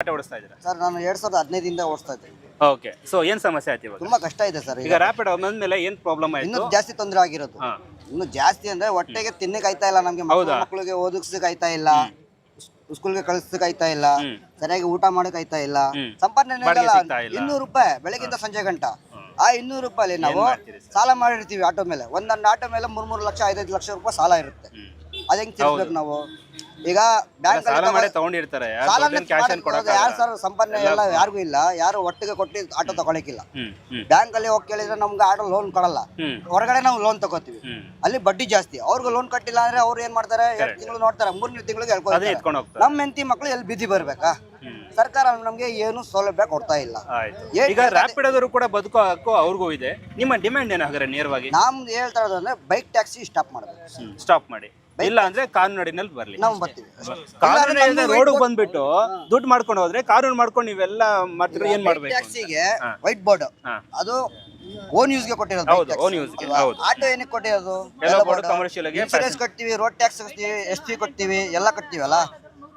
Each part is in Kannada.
ಆಟೋ ಓಡಿಸ್ತಾ ಇದ್ದೀರಾ? ಸರ್ ನಾನು ಎರಡ್ ಸಾವಿರದ ಹದಿನೈದಿಂದ ಓಡಿಸ್ತಾ ಇದ್ದೀನಿ. ಓಕೆ ಸೊ ಏನ್ ಸಮಸ್ಯೆ ಆಯ್ತು ಇವಾಗ? ತುಂಬಾ ಕಷ್ಟ ಇದೆ ಸರ್ ಈಗ ಈಗ. ರ್ಯಾಪಿಡ್ ಬಂದ್ಮೇಲೆ ಏನ್ ಪ್ರಾಬ್ಲಮ್ ಇನ್ನೂ ಆಯ್ತು ಜಾಸ್ತಿ ತೊಂದರೆ ಆಗಿರೋದು. ಹಾ. ಇನ್ನು ಜಾಸ್ತಿ ಅಂದ್ರೆ ಹೊಟ್ಟೆಗೆ ತಿನ್ನಕ್ ಆಯ್ತಾ ಇಲ್ಲ ನಮ್ಗೆ ಹೌದಾ? ಮಕ್ಕಳಿಗೆ ಓದಿಸ್ಲಿಕ್ಕೆ ಆಯ್ತಾ ಇಲ್ಲ ಸ್ಕೂಲ್ಗೆ ಕಳಿಸ್ಲಿಕ್ಕೆ ಆಯ್ತಾ ಇಲ್ಲ ಹ್ಮ್. ಸರಿಯಾಗಿ ಊಟ ಮಾಡಕ್ ಆಯ್ತಾ ಇಲ್ಲ ಹ್ಮ್. ಸಂಪಾದನೆ ಬಾಡಿಗೆ ಸಿಗ್ತಾ ಇಲ್ಲ. ಇನ್ನೂರು ರೂಪಾಯಿ ಬೆಳಗಿಂದ ಸಂಜೆ ಗಂಟ. ಆ ಇನ್ನೂರು ರೂಪಾಯಿ ನಾವು ಮಾಡ್ತೀರಿ ಸರ್? ಸಾಲ ಮಾಡಿರ್ತೀವಿ ಆಟೋ ಮೇಲೆ. ಒಂದೊಂದು ಆಟೋ ಮೇಲೆ ಮೂರ್ ಮೂರು ಲಕ್ಷ ಐದೈದು ಲಕ್ಷ ರೂಪಾಯಿ ಸಾಲ ಇರುತ್ತೆ. ಹ್ಮ್. ಅದ್ ಹೆಂಗ್ ತಿಳ್ಬೇಕು ನಾವು? ಈಗ ಬ್ಯಾಂಕ್ ಸಾಲ ಮಾಡಿ ತಗೊಂಡಿರ್ತಾರೆ. ಕ್ಯಾಶ್ ಯಾರು ಸರ್ ಸಂಪನ್ನ ಎಲ್ಲ ಯಾರಿಗೂ ಇಲ್ಲ. ಯಾರು ಒಟ್ಟಿಗೆ ಕೊಟ್ಟು ಆಟೋ ತಗೊಳಕಿಲ್ಲ ಬ್ಯಾಂಕ್ ಅಲ್ಲಿ ಹೋಗಿ ಕೇಳಿದ್ರೆ ನಮ್ಗೆ ಆಟೋ ಲೋನ್ ಕೊಡಲ್ಲ. ಹೊರಗಡೆ ನಾವು ಲೋನ್ ತಗೋತೀವಿ. ಅಲ್ಲಿ ಬಡ್ಡಿ ಜಾಸ್ತಿ. ಅವ್ರಿಗೆ ಲೋನ್ ಕಟ್ಟಿಲ್ಲ ಅಂದ್ರೆ ಅವ್ರು ಏನ್ ಮಾಡ್ತಾರೆ? ಎರಡು ತಿಂಗಳು ನೋಡ್ತಾರೆ. ಮೂರ್ನೇ ತಿಂಗಳಿಗೆ ಹೋಗ್ತಾರೆ. ನಮ್ಮ ಹೆಂಡತಿ ಮಕ್ಳು ಎಲ್ಲಿ ಬಿದ್ದಿ ಬರ್ಬೇಕಾ? ಸರ್ಕಾರ ನಮ್ಗೆ ಏನು ಸೌಲಭ್ಯ ಕೊಡ್ತಾ ಇಲ್ಲ. ಈಗ ರಾಪಿಡ್ ಆದರೂ ಕೂಡ ಬದುಕೋ ಹಾಕೋ ಅವ್ರಿಗೂ ಇದೆ. ನಿಮ್ಮ ಡಿಮ್ಯಾಂಡ್ ಏನಾಗ್ರೆ ನೇರವಾಗಿ? ನಮ್ದು ಹೇಳ್ತಾ ಇರೋದಂದ್ರೆ ಬೈಕ್ ಟ್ಯಾಕ್ಸಿ ಸ್ಟಾಪ್ ಮಾಡಬೇಕು. ಸ್ಟಾಪ್ ಮಾಡಿ. ಇಲ್ಲ ಅಂದ್ರೆ ಕಾನೂನಡಿನಲ್ಲಿ ಬರ್ಲಿ. ನಾವು ಬರ್ತೀವಿ ಕಾನೂನು ರೋಡ್ ಬಂದ್ಬಿಟ್ಟು ದುಡ್ಡು ಮಾಡ್ಕೊಂಡು ಹೋದ್ರೆ ಕಾನೂನು ಮಾಡ್ಕೊಂಡು ನೀವೆಲ್ಲ ಮಾಡ್ತಿದ್ರೆ ಏನ್ ಮಾಡ್ಬೇಕು ಟ್ಯಾಕ್ಸಿಗೆ ವೈಟ್ ಬೋರ್ಡ್ ಅದು ಓನ್ ಯೂಸ್ಗೆ ಕೊಟ್ಟಿರೋದು ಹೌದು, own use ಗೆ, ಹೌದು. ಆಟೋ ಏನಕ್ಕೆ ಕೊಟ್ಟಿರೋದು? Yellow board, commercial ಗೆ, ಇನ್ಸೂರೆನ್ಸ್ ಕಟ್ತೀವಿ ರೋಡ್ ಟ್ಯಾಕ್ಸ್ ಕಟ್ತೀವಿ ಎಸ್ ಟಿ ಕೊಡ್ತೀವಿ ಎಲ್ಲ ಕಟ್ತೀವಲ್ಲ?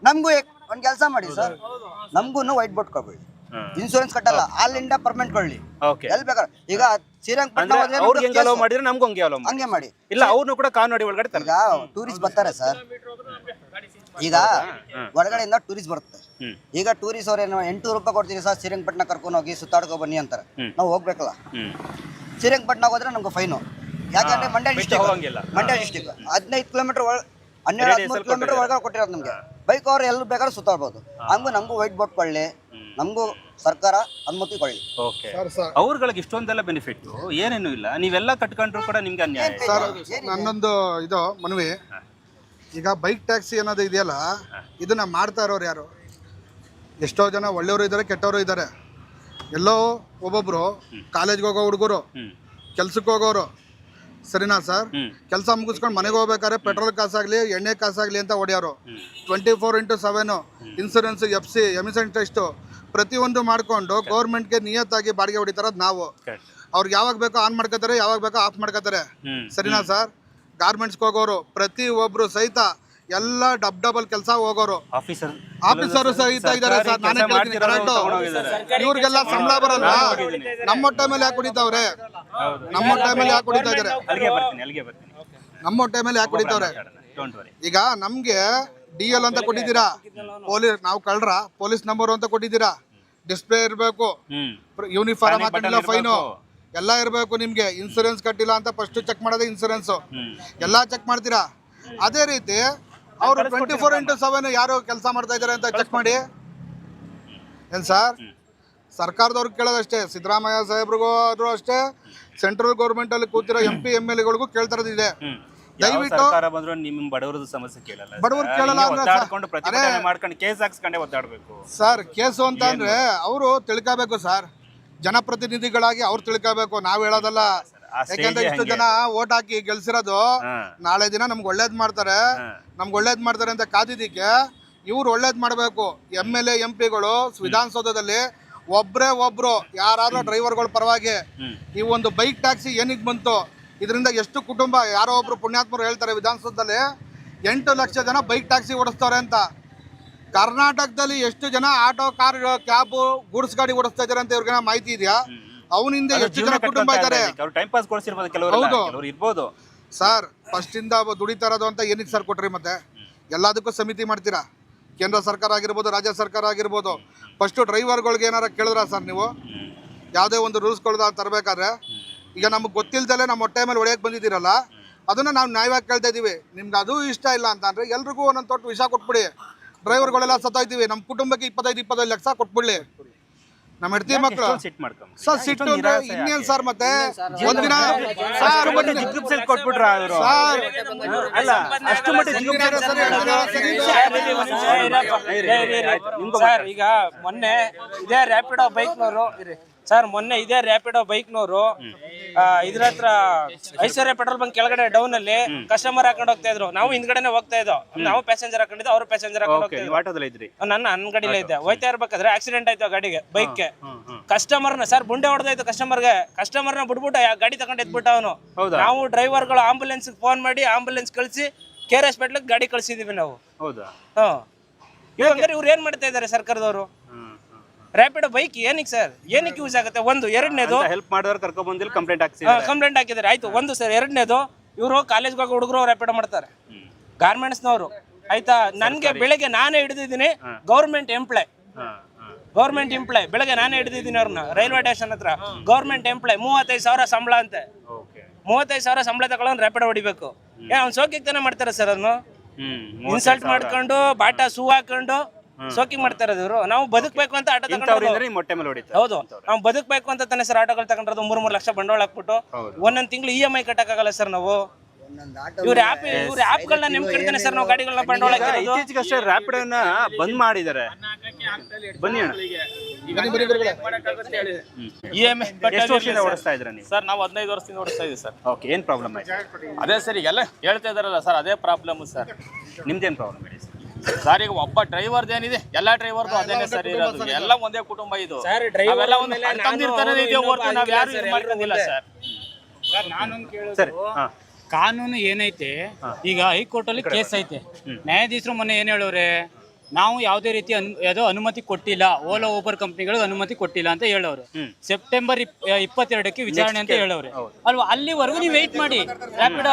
ನಮಗೂ ಒಂದ್ ಕೆಲಸ ಮಾಡಿ ಸರ್. ನಮಗೂ ವೈಟ್ ಬೋರ್ಡ್ ಕೊಡ್ಬೇಡಿ. ಇನ್ಸೂರೆನ್ಸ್ ಕಟ್ಟಲ್ಲ. ಅಲ್ಲಿಂದ ಪರ್ಮನೆಂಟ್ ಕೊಳ್ಳಿ ಓಕೆ ಎಲ್ಲಿ ಬೇಕಾದ್ರೆ. ಈಗ ಶ್ರೀರಂಗಪಟ್ಟಣ ಅಂದ್ರೆ ಹೋದ್ರೆ ಅವ್ರಿಗೆ ನಮ್ಗೆ ಹೆಂಗ್ ಅಲೋ ಮಾಡಿದ್ರೆ ನಮ್ಗೂ ಹಂಗೆ ಅಲೋ ಮಾಡಿ. ಹಂಗೆ ಮಾಡಿ. ಇಲ್ಲ ಅವ್ರನ್ನು ಕೂಡ ಕಾನೂನು ಒಳಗಡೆ ಈಗ ಟೂರಿಸ್ಟ್ ಬರ್ತಾರೆ ಸರ್. ಈಗ ಹೊರಗಡೆಯಿಂದ ಟೂರಿಸ್ಟ್ ಬರುತ್ತೆ. ಈಗ ಟೂರಿಸ್ಟ್ ಅವ್ರು ಏನು ಎಂಟು ರೂಪಾಯಿ ಕೊಡ್ತೀನಿ ಸರ್ ಶ್ರೀರಂಗಪಟ್ಟಣ ಕರ್ಕೊಂಡು ಹೋಗಿ ಸುತ್ತಾಡ್ಕೊ ಬನ್ನಿ ಅಂತಾರೆ. ನಾವು ಹೋಗ್ಬೇಕಲ್ಲ. ಶ್ರೀರಂಗಪಟ್ಟಣ ಹೋದ್ರೆ ನಮ್ಗೆ ಫೈನು ಯಾಕಂದ್ರೆ ಮಂಡ್ಯ ಡಿಸ್ಟಿಕ್. ಮಂಡ್ಯ ಡಿಸ್ಟಿಕ್ ಹದಿನೈದು ಕಿಲೋಮೀಟರ್ ಹನ್ನೆರಡು ಹದಿಮೂರು ಕಿಲೋಮೀಟರ್ ಒಳಗಡೆ ಕೊಟ್ಟಿರೋದು ನಮಗೆ. ಬೈಕ್ ಅವ್ರು ಎಲ್ಲರೂ ಬೇಕಾದ್ರೆ ಸುತ್ತಾಡ್ಬೋದು. ಹಂಗೂ ನಮಗೂ ವೈಟ್ ಬೋರ್ಡ್ ಕೊಳ್ಳಿ ನಮಗೂ ಸರ್ಕಾರ ಅನುಮತಿ ಕೊಡಲಿ ಓಕೆ. ಅವ್ರಗಳಿಗೆ ಇಷ್ಟೊಂದೆಲ್ಲ ಬೆನಿಫಿಟ್ ಏನೇನು ಇಲ್ಲ. ನೀವೆಲ್ಲ ಕಟ್ಕೊಂಡ್ರು ಕೂಡ ನಿಮ್ಗೆ ಅನ್ಯಾಯ ಸರ್ ನನ್ನೊಂದು ಇದು ಮನವಿ. ಈಗ ಬೈಕ್ ಟ್ಯಾಕ್ಸಿ ಅನ್ನೋದು ಇದೆಯಲ್ಲ ಇದನ್ನ ಮಾಡ್ತಾ ಇರೋರು ಯಾರು? ಎಷ್ಟೋ ಜನ ಒಳ್ಳೆಯವರು ಇದ್ದಾರೆ ಕೆಟ್ಟವರು ಇದ್ದಾರೆ. ಎಲ್ಲೋ ಒಬ್ಬೊಬ್ರು ಕಾಲೇಜ್ಗೆ ಹೋಗೋ ಹುಡುಗರು ಕೆಲ್ಸಕ್ಕೆ ಹೋಗೋರು. ಸರಿನಾ ಸರ್? ಕೆಲಸ ಮುಗಿಸ್ಕೊಂಡು ಮನೆಗೆ ಹೋಗ್ಬೇಕಾದ್ರೆ ಪೆಟ್ರೋಲ್ ಕಾಸಾಗಲಿ ಎಣ್ಣೆ ಕಾಸಾಗಲಿ ಅಂತ ಹೊಡೆಯೋರು twenty four into seven insurance F C emission test ಪ್ರತಿಯೊಂದು ಮಾಡಿಕೊಂಡು ಗೌರ್ಮೆಂಟ್ಗೆ ನಿಯತ್ತಾಗಿ ಬಾಡಿಗೆ ಹೊಡಿತಾರದು ನಾವು. ಅವ್ರಿಗೆ ಯಾವಾಗ ಬೇಕೋ ಆನ್ ಮಾಡ್ಕೋತಾರೆ ಯಾವಾಗ ಬೇಕೋ ಆಫ್ ಮಾಡ್ಕೋತಾರೆ. ಸರಿನಾ ಸರ್ ಗಾರ್ಮೆಂಟ್ಸ್ಗೆ ಹೋಗೋರು ಪ್ರತಿ ಒಬ್ರು ಸಹಿತ ಎಲ್ಲ ಡಬ್ ಡಬಲ್ ಕೆಲಸ ಹೋಗೋರು. ಆಫೀಸರ್ ಆಫೀಸರು ಸಹಿತ ಇದ್ದಾರೆ ಸರ್ ನಾನೇ ಕೇಳ್ತೀನಿ ಕರೆಕ್ಟ್ ಇವ್ರಿಗೆಲ್ಲ ಸಂಬಳ ಬರಲ್ಲ. ನಮ್ಮ ಟೈಮಲ್ಲಿ ಯಾಕೆ ಕುಡಿತಾವ್ರೆ ನಮ್ಮ ಟೈಮಲ್ಲಿ ಯಾಕೆ ಕುಡಿತಾ ಇದಾರೆ? ನಮ್ಮ ಟೈಮಲ್ಲಿ ಯಾಕೆ ಕುಡಿತಾವ್ರೆ ಡೋಂಟ್ ವರಿ ಈಗ ನಮ್ಗೆ ಡಿ ಎಲ್ ಅಂತ ಕೊಟ್ಟಿದ್ದೀರಾ? ಪೊಲೀಸ್ ನಾವು ಕಳ್ರ ಪೊಲೀಸ್ ನಂಬರ್ ಅಂತ ಕೊಟ್ಟಿದ್ದೀರಾ? ಡಿಸ್ಪ್ಲೇ ಇರಬೇಕು. ಯೂನಿಫಾರ್ಮ್ ಹಾಕಿಲ್ಲ ಹಾಕೊಂಡಿಲ್ಲ ಫೈನು. ಎಲ್ಲ ಇರಬೇಕು ನಿಮ್ಗೆ. ಇನ್ಸೂರೆನ್ಸ್ ಕಟ್ಟಿಲ್ಲ ಅಂತ ಫಸ್ಟ್ ಚೆಕ್ ಮಾಡೋದೇ ಇನ್ಸೂರೆನ್ಸ್ ಎಲ್ಲಾ ಚೆಕ್ ಮಾಡ್ತೀರಾ? ಅದೇ ರೀತಿ ಅವರು ಟ್ವೆಂಟಿ ಫೋರ್ ಇಂಟು ಸೆವೆನ್ ಯಾರು ಕೆಲಸ ಮಾಡ್ತಾ ಇದ್ದಾರೆ ಅಂತ ಚೆಕ್ ಮಾಡಿ. ಏನ್ ಸರ್? ಸರ್ಕಾರದವ್ರಿಗೆ ಕೇಳೋದಷ್ಟೇ. ಸಿದ್ದರಾಮಯ್ಯ ಸಾಹೇಬ್ರಿಗೂ ಆದ್ರೂ ಅಷ್ಟೇ. ಸೆಂಟ್ರಲ್ ಗೌರ್ಮೆಂಟ್ ಅಲ್ಲಿ ಕೂತಿರೋ ಎಂ ಪಿ ಎಂ ಎಲ್ ಎಗಳಿಗೂ ಕೇಳ್ತಿರೋದಿದೆ ದಯವಿಟ್ಟು- ಸರ್ಕಾರ ಬಂದ್ರು ನಿಮ್ ಬಡವರದ ಸಮಸ್ಯೆ ಕೇಳಲ್ಲ ಬಡವರು ಕೇಳಲ್ಲ ಅಂದ್ರೆ ಒದ್ದಾಡ್ಕೊಂಡು ಸರ್, ಪ್ರತಿಭಟನೆ ಮಾಡ್ಕೊಂಡು ಕೇಸ್ ಹಾಕ್ಸ್ಕೊಂಡೆ ಸರ್ ಕೇಸು ಅಂತ ಅಂದ್ರೆ ಅವರು ತಿಳ್ಕೋಬೇಕು ಸರ್. ಜನಪ್ರತಿನಿಧಿಗಳಾಗಿ ಅವ್ರು ತಿಳ್ಕೋಬೇಕು. ನಾವ್ ಹೇಳೋದಲ್ಲ. ಆ stage ಯಾಕಂದ್ರೆ ಇಷ್ಟು ಹಂಗೆ. ಜನ ಓಟ್ ಹಾಕಿ ಗೆಲ್ಸಿರೋದು ಹಾ. ನಾಳೆ ದಿನ ನಮ್ಗೆ ಒಳ್ಳೇದ್ ಮಾಡ್ತಾರೆ. ಹಾ. ನಮ್ಗೆ ಒಳ್ಳೇದ್ ಮಾಡ್ತಾರೆ ಅಂತ ಕಾದಿದ್ದಕ್ಕೆ ಇವ್ರು ಒಳ್ಳೇದ್ ಮಾಡಬೇಕು. ಎಂ ಎಲ್ ಎ ಎಂ ಪಿಗಳು ವಿಧಾನಸೌಧದಲ್ಲಿ ಒಬ್ರೇ ಒಬ್ರು ಯಾರಾದ್ರೂ ಡ್ರೈವರ್ಗಳ ಪರವಾಗಿ ಹ್ಮ್. ಈ ಒಂದು ಬೈಕ್ ಟ್ಯಾಕ್ಸಿ ಏನಿಗೆ ಬಂತು ಇದರಿಂದ ಎಷ್ಟು ಕುಟುಂಬ ಯಾರೋ ಒಬ್ರು ಪುಣ್ಯಾತ್ಮರು ಹೇಳ್ತಾರೆ ವಿಧಾನಸೌಧದಲ್ಲಿ ಎಂಟು ಲಕ್ಷ ಜನ ಬೈಕ್ ಟ್ಯಾಕ್ಸಿ ಓಡಿಸ್ತಾರೆ ಅಂತ. ಕರ್ನಾಟಕದಲ್ಲಿ ಎಷ್ಟು ಜನ ಆಟೋ ಕಾರ್ ಕ್ಯಾಬ್ ಗೂಡ್ಸ್ ಗಾಡಿ ಓಡಿಸ್ತಾ ಇದಾರೆ ಅಂತ ಇವ್ರಿಗೆ ಮಾಹಿತಿ ಇದೆಯಾ? ಅವನಿಂದ ಎಷ್ಟು ಜನ ಕುಟುಂಬ ಇದ್ದಾರೆ? ಟೈಮ್ ಪಾಸ್ ಹೌದು. ಇರ್ಬೋದು. ಸರ್ ಫಸ್ಟಿಂದ ದುಡಿತಾ ಇರೋದು ಅಂತ ಏನಕ್ಕೆ ಸರ್ ಕೊಟ್ರಿ ಮತ್ತೆ? ಎಲ್ಲದಕ್ಕೂ ಸಮಿತಿ ಮಾಡ್ತೀರಾ? ಕೇಂದ್ರ ಸರ್ಕಾರ ಆಗಿರ್ಬೋದು ರಾಜ್ಯ ಸರ್ಕಾರ ಆಗಿರ್ಬೋದು. ಫಸ್ಟು ಡ್ರೈವರ್ಗಳಿಗೆ ಏನಾರ ಕೇಳಿದ್ರಾ ಸರ್ ನೀವು? ಯಾವುದೇ ಒಂದು ರೂಲ್ಸ್ಗಳ್ದ ತರಬೇಕಾದ್ರೆ? ಈಗ ನಮಗೆ ಗೊತ್ತಿಲ್ಲದಲ್ಲೇ ನಮ್ಮ ಹೊಟ್ಟೆ ಮೇಲೆ ಹೊಡೆಯಕ್ಕೆ ಬಂದಿದ್ದೀರಲ್ಲ ಅದನ್ನ ನಾವು ನ್ಯಾಯವಾಗಿ ಕೇಳ್ತಾ ಇದೀವಿ ನಿಮ್ಗೆ ಅದು ಇಷ್ಟ ಇಲ್ಲ ಅಂತ ಅಂದ್ರೆ ಎಲ್ರಿಗೂ ಒಂದೊಂದು ತೊಟ್ಟು ವಿಷ ಕೊಟ್ಬಿಡಿ ಡ್ರೈವರ್ಗಳೆಲ್ಲ ಸತ್ತೋಯ್ತೀವಿ ನಮ್ಮ ಕುಟುಂಬಕ್ಕೆ ಇಪ್ಪತ್ತೈದು ಇಪ್ಪತ್ತೈದು ಲಕ್ಷ ಕೊಟ್ಬಿಡ್ಲಿ ನಮ್ಮ ಹೆಡ್ತಿ ಮಕ್ಕಳು ಸರ್ ಸಿಟ್ಟು ಅಂದ್ರೆ ಇನ್ನೇನ್ ಸರ್ ಮತ್ತೆ ಒಂದಿನ ಸರ್ ಕೊಟ್ಬಿಟ್ರ ಅಲ್ಲ ಅಷ್ಟು ಮಟ್ಟಿಗೆ ಈಗ ಮೊನ್ನೆ ಇದೇ ರ್ಯಾಪಿಡೋ ಬೈಕ್ನವರು ಸರ್ ಮೊನ್ನೆ ಇದೇ ರ್ಯಾಪಿಡೋ ಬೈಕ್ನವರು ಇದ್ರ ಹತ್ರ ಐಶ್ವರ್ಯ ಪೆಟ್ರೋಲ್ ಬಂಕ್ ಕೆಳಗಡೆ ಡೌನ್ ಅಲ್ಲಿ ಕಸ್ಟಮರ್ ಹಾಕೊಂಡು ಹೋಗ್ತಾ ಇದ್ರು. ನಾವು ಹಿಂದ್ಗಡೆನೆ ಹೋಗ್ತಾ ಇದ್ದೋ. ನಾವು ಪ್ಯಾಸೆಂಜರ್ ಹಾಕೊಂಡಿದ್ದು ಅವ್ರು ಪ್ಯಾಸೆಂಜರ್ ಹಾಕೊಂಡು ಓಕೆ ಹೋಗ್ತಾ ನೀವು ಆಟೋದಲ್ಲಿ ಇದ್ರಿ? ನನ್ನ ನನ್ನ ಗಾಡಿಲೇ ಇದ್ದೆ. ಹೋಯ್ತಾ ಇರ್ಬೇಕಾದ್ರೆ ಆಕ್ಸಿಡೆಂಟ್ ಆಯ್ತು ಗಾಡಿಗೆ ಗಾಡಿಗೆ ಬೈಕ್ಗೆ. ಕಸ್ಟಮರ್ನ ಸರ್ ಬುಂಡೆ ಹೊಡೆದಾಯ್ತು ಕಸ್ಟಮರ್ಗೆ ಕಸ್ಟಮರ್ನ ಬಿಡ್ಬಿಟ್ಟು ಗಾಡಿ ತಗೊಂಡು ಎದ್ಬಿಟ್ಟ ಅವನು? ನಾವು ಡ್ರೈವರ್ಗಳು ಆಂಬುಲೆನ್ಸ್ ಫೋನ್ ಮಾಡಿ ಆಂಬುಲೆನ್ಸ್ ಕಳಿಸಿ ಕೆ ಆರ್ ಗಾಡಿ ಕಳಿಸಿದೀವಿ ನಾವು. ಹೌದಾ? ಹಾ. ಇವ್ರು ಏನ್ ಮಾಡ್ತಾ ಇದಾರೆ ಸರ್ಕಾರದವರು. ರ್ಯಾಪಿಡೋ ಬೈಕ್ ಏನಕ್ಕೆ ಸರ್ ಏನಕ್ಕೆ ಯೂಸ್ ಆಗುತ್ತೆ? ಒಂದು ಎರಡನೇದು? ಹೆಲ್ಪ್ ಮಾಡಿದ್ರೆ ಕರ್ಕೊಂಡ್ ಬಂದಿಲ್ಲ ಕಂಪ್ಲೇಂಟ್ ಹಾಕಿ ಕಂಪ್ಲೇಂಟ್ ಹಾಕಿದ್ರೆ ಆಯ್ತು ಒಂದು ಸರ್ ಎರಡನೇದು. ಇವರು ಕಾಲೇಜ್ಗೆ ಹೋಗೋ ಹುಡುಗರು ರ್ಯಾಪಿಡ್ ಮಾಡ್ತಾರೆ. ಗಾರ್ಮೆಂಟ್ಸ್ನವರು ಆಯ್ತಾ? ನನಗೆ ಬೆಳಗ್ಗೆ ನಾನೇ ಹಿಡಿದಿದ್ದೀನಿ ಗೌರ್ಮೆಂಟ್ ಎಂಪ್ಲಾಯ್ ಗೌರ್ಮೆಂಟ್ ಎಂಪ್ಲಾಯ್ ಬೆಳಗ್ಗೆ ನಾನೇ ಹಿಡಿದಿದ್ದೀನಿ ಅವ್ರನ್ನ ರೈಲ್ವೆ ಸ್ಟೇಷನ್ ಹತ್ರ. ಗೌರ್ಮೆಂಟ್ ಎಂಪ್ಲಾಯ್ ಮೂವತ್ತೈದು ಸಾವಿರ ಸಂಬಳ ಅಂತೆ. ಮೂವತ್ತೈದು ಸಾವಿರ ಸಂಬಳ ತಗೊಳ್ಳೋನ್ ರ್ಯಾಪಿಡ್ ಹೊಡಿಬೇಕು. ಏನ್ ಅವ್ನು ಸೋಕಿಗೆ ತಾನೇ ಮಾಡ್ತಾರೆ ಸರ್ ಅದನ್ನು ಇನ್ಸಲ್ಟ್ ಮಾಡ್ಕೊಂಡು ಬಾಟಾ ಸೂ ಹಾಕೊಂಡು ಸೋಕಿಂಗ್ ಮಾಡ್ತಾರೆ ಇವರು. ನಾವು ಬದುಕಬೇಕು ಅಂತ ಆಟೋ ತಗೊಂಡ್ರು ಮೊಟ್ಟೆ ಮೇಲೆ ಹೊಡಿತಾರೆ. ಹೌದು. ನಾವು ಬದುಕಬೇಕು ಅಂತ ತಾನೇ ಸರ್ ಆಟೋಗಳು ತಗೊಂಡ್ರದು. ಮೂರ್ ಮೂರು ಲಕ್ಷ ಬಂಡವಾಳ ಹಾಕ್ಬಿಟ್ಟು ಒಂದೊಂದ್ ತಿಂಗಳು ಇ ಎಂ ಐ ಕಟ್ಟಕ್ಕಾಗಲ್ಲ ಸರ್ ನಾವು. ಇವ್ರ ಆ್ಯಪ್ ಇವ್ರ ಆ್ಯಪ್ಗಳನ್ನ ನೆಮ್ಕಿಡ್ತಾನೆ ಸರ್ ನಾವು ಗಾಡಿಗಳನ್ನ ಬಂಡವಾಳ ಹಾಕಿರೋದು. ಇತ್ತೀಚೆಗಷ್ಟೇ ರ್ಯಾಪಿಡ್ ಅನ್ನ ಬಂದ್ ಮಾಡಿದ್ದಾರೆ. ಬನ್ನಿ ಅಣ್ಣ. ಇ ಎಂ ಎಷ್ಟು ವರ್ಷದಿಂದ ಓಡಿಸ್ತಾ ಇದ್ರ ನೀವು? ಸರ್ ನಾವು ಹದಿನೈದು ವರ್ಷದಿಂದ ಓಡಿಸ್ತಾ ಇದೀವಿ ಸರ್. ಓಕೆ ಏನ್ ಪ್ರಾಬ್ಲಮ್ ಆಯ್ತು ಅದೇ ಸರ್ ಈಗೆಲ್ಲ ಹೇಳ್ತಾ ಇದಾರಲ್ಲ ಸರ್ ಅದೇ ಪ್ರಾಬ್ಲಮ್ ಸರ್. ನಿಮ್ದೇನ್ ಪ್ರಾಬ್ಲಮ್ ಹೇಳಿ ಸರ್? ಈಗ ಒಬ್ಬ ಡ್ರೈವರ್ದು ಏನಿದೆ? ಎಲ್ಲ ಡ್ರೈವರ್ದು ಅದೇನೆ ಸರಿ ಇರೋದು. ಎಲ್ಲ ಒಂದೇ ಕುಟುಂಬ ಇದು. ಸರ್, ನಾವೆಲ್ಲ ಒಂದು ತಂದಿರ್ತಾನೆ ಇದೆಯೋ ಹೊರ್ತು ಯಾರು ಹಂಗಿಲ್ಲ ಇದು ಮಾಡ್ಕೊಂಡಿಲ್ಲ ಸರ್, ಸರ್ ಸರಿ ಹಾ. ಕಾನೂನು ಏನೈತೆ? ಈಗ ಹೈಕೋರ್ಟ್ ಅಲ್ಲಿ ಕೇಸ್ ಐತೆ. ನ್ಯಾಯಾಧೀಶರು ಮೊನ್ನೆ ಏನ್ ಹೇಳೋರೆ? ನಾವು ಯಾವುದೇ ರೀತಿ ಯಾವುದೋ ಅನುಮತಿ ಕೊಟ್ಟಿಲ್ಲ ಓಲಾ ಊಬರ್ ಕಂಪ್ನಿಗಳಿಗೆ ಅನುಮತಿ ಕೊಟ್ಟಿಲ್ಲ ಅಂತ ಹೇಳೋರು. ಸೆಪ್ಟೆಂಬರ್ ಇಪ್- ಇಪ್ಪತ್ತೆರಡಕ್ಕೆ ವಿಚಾರಣೆ ಅಂತ ಹೇಳೋರು. ಅಲ್ವಾ? ಅಲ್ಲಿವರೆಗೂ ನೀವು ವೆಯ್ಟ್ ಮಾಡಿ. ರ್ಯಾಪಿಡೋ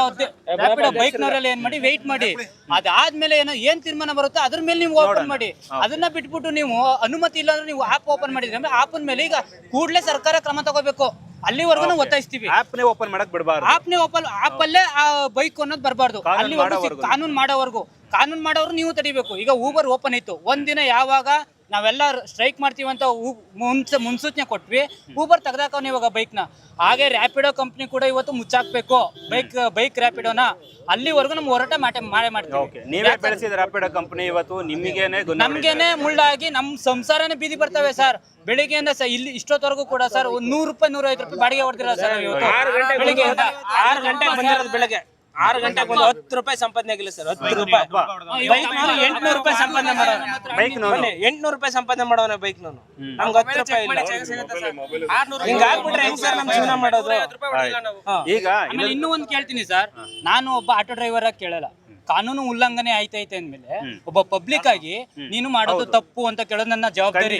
ಬೈಕ್ ಬೈಕ್ನವರೆಲ್ಲ ಏನ್ ಮಾಡಿ? ವೆಯ್ಟ್ ಮಾಡಿ. ಅದಾದ್ಮೇಲೆ ಏನೋ ಏನ್ ತೀರ್ಮಾನ ಬರುತ್ತೋ ಅದ್ರ ಮೇಲೆ ನೀವು ಓಪನ್ ಮಾಡಿ. ಅದನ್ನ ಬಿಟ್ಬಿಟ್ಟು ನೀವು ಅನುಮತಿ ಇಲ್ಲ ಅಂದ್ರೆ ನೀವು ಆಪ್ ಓಪನ್ ಮಾಡಿದ್ರೆ ಅಂದ್ರೆ ಆಪ್ ಮೇಲೆ ಈಗ ಕೂಡಲೇ ಸರ್ಕಾರ ಕ್ರಮ ತಗೋಬೇಕು. ಅಲ್ಲಿವರೆಗೂ ನಾವು ಒತ್ತಾಯಿಸ್ತೀವಿ. ಆಪ್ನೇ ಓಪನ್ ಮಾಡಕ್ ಬಿಡಬಾರ್ದು. ಆಪ್ನೇ ಓಪನ್ ಆಪ್ ಆ ಬೈಕ್ ಅನ್ನೋದು ಬರಬಾರ್ದು. ಅಲ್ಲಿವರೆಗೂ ಅಲ್ಲಿ. ಕಾನೂನು ಮಾಡೋವರೆಗೂ. ಕಾನೂನು ಮಾಡೋರು ನೀವು ತಡಿಬೇಕು. ಈಗ ಊಬರ್ ಓಪನ್ ಇತ್ತು ಒಂದಿನ ಯಾವಾಗ ನಾವೆಲ್ಲ ಸ್ಟ್ರೈಕ್ ಮಾಡ್ತೀವಿ ಅಂತ ಮುನ್ಸ ಮುನ್ಸೂಚನೆ ಕೊಟ್ವಿ. ಊಬರ್ ತೆಗ್ದಾಕವ್ನ ಇವಾಗ ಬೈಕ್ನ ಹಾಗೆ ರ್ಯಾಪಿಡೋ ಕಂಪ್ನಿ ಕೂಡ ಇವತ್ತು ಮುಚ್ಚಾಕ್ಬೇಕು. ಬೈಕ್ ಬೈಕ್ ರ್ಯಾಪಿಡೋನ ಅಲ್ಲಿವರೆಗೂ ನಮ್ಮ ಹೋರಾಟ ಮಾಟೆ ಮಾಡೇ ಮಾಡ್ತೀವಿ. ನೀವೇ ಬೆಳೆಸಿದ ರ್ಯಾಪಿಡ್ ಕಂಪನಿ ಇವತ್ತು ನಿಮಗೇನೆ ನಮಗೇನೆ ಮುಳ್ಳಾಗಿ ನಮ್ ಸಂಸಾರನೇ ಬೀದಿ ಬರ್ತವೆ ಸರ್ ಬೆಳಿಗ್ಗೆಯಿಂದ ಸರ್ ಇಲ್ಲಿ ಇಷ್ಟೊತ್ತವರೆಗೂ ಕೂಡ ಸರ್ ಒಂದ್ ನೂರು ರೂಪಾಯಿ ನೂರ ಐದು ರೂಪಾಯಿ ಬಾಡಿಗೆ ಹೊಡೆದಿರೋ ಸರ್. ಬೆಳಿಗ್ಗೆ ಇವತ್ತು. ಆರು ಬಂದಿರೋದು ಬೆಳಗ್ಗೆ. ಆರು ಗಂಟೆ ಬಂದು ಹತ್ತು ರೂಪಾಯಿ ಸಂಪಾದನೆ ಆಗಿಲ್ಲ ಸರ್ ಹತ್ತು ರೂಪಾಯಿ ಬೈಕ್ ಎಂಟ್ನೂರು ರೂಪಾಯಿ ಸಂಪಾದನೆ ಮಾಡೋಣ ಬೈಕ್ ಎಂಟ್ನೂರು ರೂಪಾಯಿ ಸಂಪಾದನೆ ಮಾಡೋಣ ಬೈಕ್ ನಾನು ನಮ್ಗೆ ಹತ್ತು ರೂಪಾಯಿ ಇಲ್ಲ ಹಿಂಗ ಆಗ್ಬಿಟ್ರೆ ಹೆಂಗ್ ಸರ್ ನಮ್ ಜೀವನ ಮಾಡೋದು ಈಗ ಇನ್ನೂ ಒಂದ್ ಕೇಳ್ತೀನಿ ಸರ್ ನಾನು ಒಬ್ಬ ಆಟೋ ಡ್ರೈವರ್ ಆಗಿ ಕೇಳಲ್ಲ ಕಾನೂನು ಉಲ್ಲಂಘನೆ ಆಯ್ತೈತೆ ಅಂದ್ಮೇಲೆ ಒಬ್ಬ ಪಬ್ಲಿಕ್ ಆಗಿ ನೀನು ಮಾಡೋದು ತಪ್ಪು ಅಂತ ಕೇಳೋದು ನನ್ನ ಜವಾಬ್ದಾರಿ.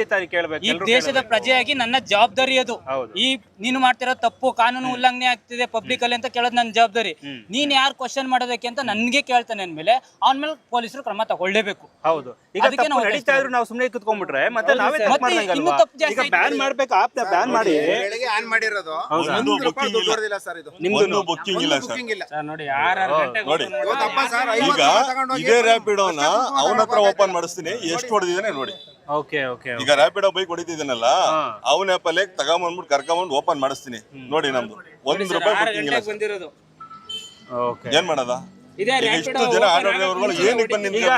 ಈ ದೇಶದ ಪ್ರಜೆಯಾಗಿ ನನ್ನ ಜವಾಬ್ದಾರಿ ಅದು. ಈ ನೀನು ಮಾಡ್ತಿರೋ ತಪ್ಪು ಕಾನೂನು ಉಲ್ಲಂಘನೆ ಆಗ್ತಿದೆ ಪಬ್ಲಿಕ್ ಅಲ್ಲಿ ಅಂತ ಕೇಳೋದು ನನ್ನ ಜವಾಬ್ದಾರಿ. ನೀನ್ ಯಾರು ಕ್ವಶನ್ ಮಾಡೋದಕ್ಕೆ ಅಂತ ನನ್ಗೆ ಕೇಳ್ತಾನೆ ಅಂದ್ಮೇಲೆ ಅವನ ಮೇಲೆ ಪೊಲೀಸರು ಕ್ರಮ ತಗೊಳ್ಳೇಬೇಕು. ಹೌದು. ಈಗ ಅದಕ್ಕೆ ನಾವು ನಡೀತಾ ಇದ್ರು ನಾವು ಸುಮ್ಮನೆ ಕುತ್ಕೊಂಡ್ಬಿಟ್ರೆ ಮತ್ತೆ ನಾವೇ ತಪ್ಪು ಮಾಡ್ದಂಗಲ್ವಾ? ಇನ್ನೂ ತಪ್ಪು ಜಾಸ್ತಿ ಈಗ ಬ್ಯಾನ್ ಆಯ್ತು. ಮಾಡ್ಬೇಕು? ಆಪ್ ಬ್ಯಾನ್ ಮಾಡಿ. ಬೆಳಗ್ಗೆ ಆನ್ ಮಾಡಿರೋದು? ಒಂದು ರೂಪಾಯಿ ದುಡ್ಡು ಸರ್ ಇದು ನಿಮ್ದು ಬುಕ್ಕಿಂಗ್ ಇಲ್ಲ. ಸರ್. ಬುಕಿಂಗ್ ಇಲ್ಲ. ಸರ್ ನೋಡಿ ಗಂಟೆಗೆ ನೋಡಿ. ಸರ್. ಈಗ ಇದೇ ರ್ಯಾಪಿಡೋನ ಅವನ ಹತ್ರ ಓಪನ್ ಮಾಡಿಸ್ತೀನಿ. ಎಷ್ಟು ಹೊಡೆದಿದ್ದಾನೆ ನೋಡಿ. ಓಕೆ ಓಕೆ ಈಗ ರ್ಯಾಪಿಡೋ ಬೈಕ್ ಹೊಡಿತಿದ್ದಾನಲ್ಲ ಅವನ ಆ್ಯಪಲ್ಲೇ ತಗೊಂಬಂದ್ಬಿಟ್ಟು ಕರ್ಕೊಂಬಂದು ಓಪನ್ ಮಾಡಿಸ್ತೀನಿ. ನೋಡಿ ನಮ್ದು. ಒಂದ್ ರೂಪಾಯಿ ಆರು ಇಲ್ಲ ಬಂದಿರೋದು. ಓಕೆ. ಏನ್ ಮಾಡದ? ಇಷ್ಟು ಜನ ಆಟೋ ಡ್ರೈವರ್ಗಳು ಏನಕ್ಕೆ ಬಂದು ಈಗ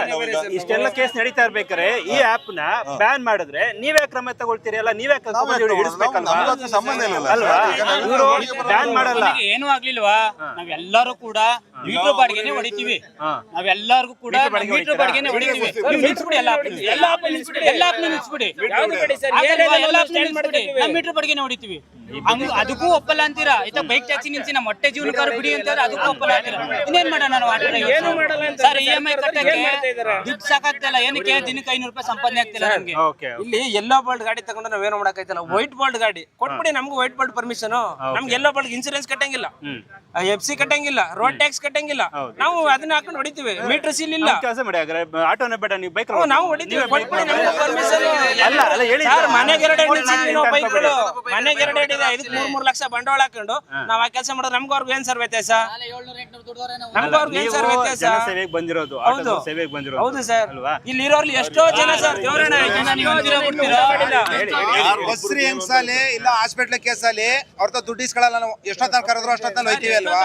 ಇಷ್ಟೆಲ್ಲ ಕೇಸ್ ನಡೀತಾ ಇರ್ಬೇಕಾರೆ ಈ ಆಪ್ನ ಬ್ಯಾನ್ ಮಾಡಿದ್ರೆ ನೀವೇ ಕ್ರಮ ತಗೊಳ್ತೀರಿ ಅಲ್ಲ? ನೀವೇ? ಸಂಬಂಧ ಇಲ್ಲ ಅಲ್ವಾ? ಇವರು ಬ್ಯಾನ್ ಮಾಡಲ್ಲ. ನಮಗೆ ಏನು ಆಗ್ಲಿಲ್ವಾ? ನಾವೆಲ್ಲರೂ ಕೂಡ ಮೀಟರ್ ಬಾಡಿಗೆನೆ ಹೊಡಿತೀವಿ. ನಾವೆಲ್ಲರಿಗೂ ಕೂಡ ಮೀಟರ್ ಬಾಡಿಗೆ ಮೀಟರ್ ಬಾಡಿಗೆನೆ ಹೊಡಿತೀವಿ. ನೀವು ನಿಲ್ಸ್ಬಿಡಿ ಎಲ್ಲ ನಿಲ್ಸ್ಬಿಡಿ. ಮೀಟರ್ ಬಾಡಿಗೆನೆ ಹೊಡಿತೀವಿ. ಅದಕ್ಕೂ ಒಪ್ಪಲ್ಲ ಅಂತೀರಾ? ಆಯ್ತಾ ಬೈಕ್ ಟ್ಯಾಕ್ಸಿ ನಿಲ್ಸಿ ಮೊಟ್ಟೆ ಹೊಟ್ಟೆ ಜೀವನಕಾರ ಬಿಡಿ ಅಂತಾರೆ ಅದಕ್ಕೂ ಒಪ್ಪಲ್ಲ ಅಂತೀರಾ? ಇನ್ನೇನ್ ಮಾಡೋಣ ನಾವು? ಏನು ಮಾಡಲ್ಲ ಅಂತ ಸರ್ ಇ ಎಂ ಐ ದುಡ್ಡು ಸಾಕಾಗ್ತಿಲ್ಲ ಏನಕ್ಕೆ? ದಿನಕ್ಕೆ ಐನೂರು ರೂಪಾಯಿ ಸಂಪಾದನೆ ಆಗ್ತಿಲ್ಲ ನಮ್ಗೆ. ಇಲ್ಲಿ ಎಲ್ಲೋ ಬೋಲ್ಡ್ ಗಾಡಿ ತಗೊಂಡು ನಾವೇನು ಮಾಡಕ್ಕಾಯ್ತಲ್ಲ? ವೈಟ್ ಬೋಲ್ಡ್ ಗಾಡಿ. ಕೊಟ್ಬಿಡಿ ನಮ್ಗೆ ವೈಟ್ ಬೋಲ್ಡ್ ಪರ್ಮಿಷನ್ ನಮ್ಗೆ ಎಲ್ಲೋ ಬೋಲ್ಡ್ ಇನ್ಸೂರೆನ್ಸ್ ಕಟ್ಟಂಗಿಲ್ಲ. ಎಫ್ ಸಿ ಕಟ್ಟಂಗಿಲ್ಲ ರೋಡ್ ಟ್ಯಾಕ್ಸ್ ಕಟ್ಟಂಗಿಲ್ಲ. ನಾವು ಅದನ್ನ ಹಾಕೊಂಡು ಹೊಡಿತೀವಿ. ಮೀಟರ್ ಸೀಲ್ ಇಲ್ಲ. ಕೆಲಸ ಮಾಡಿ ಆಟೋನೇ ಬೇಡ ನೀವು ಬೈಕ್ ನಾವು ಹೊಡಿತೀವಿ. ಕೊಟ್ಬಿಡಿ ನಮ್ಗೆ ಪರ್ಮಿಷನ್ ಅಲ್ಲ ಅಲ್ಲ ಹೇಳಿ ಸರ್ ಮನೆಗೆ ಎರಡು ನಾವು ಬೈಕ್ಗಳು ಮನೆಗೆ ಎರಡು ಇದೆ ಇದಕ್ಕೆ ಮೂರ್ ಮೂರ್ ಲಕ್ಷ ಬಂಡವಾಳ ಹಾಕೊಂಡು ನಾವ್ ಆ ಕೆಲಸ ಮಾಡೋದು ನಮ್ಗೆ ಅವ್ರಿಗೆ ಏನ್ ಸರ್ ವ್ಯತ್ಯಾಸ? ನಮ್ಗೆ ಅವ್ರಿಗೆ ಏನ್ ಸರ್ ವ್ಯತ್ಯಾಸ? ಜನ ಸೇವೆಗೆ ಬಂದಿರೋದು ಹೌದು. ಆಟೋ ಸೇವೆಗೆ ಬಂದಿರೋದು ಹೌದು ಸರ್. ಅಲ್ವಾ? ಇಲ್ಲಿ ಇರೋರ್ಲಿ ಎಷ್ಟೋ ಜನ ಸರ್ ಯಾರು ಬಸ್ರಿ ಹೆಂಗ್ಸಲ್ಲಿ ಇಲ್ಲ ಹಾಸ್ಪಿಟ್ಲ್ ಕೇಸಲ್ಲಿ ಅವ್ರ ದುಡ್ಡು ಇಸ್ಕೊಳ್ಳಲ್ಲ ನಾವು ಎಷ್ಟೊತ್ತಲ್ಲಿ ಕರೆದ್ರು ಅಷ್ಟೊತ್ತಲ್ಲಿ ಹೋಯ್ತೀವಿ ಅಲ್ವಾ?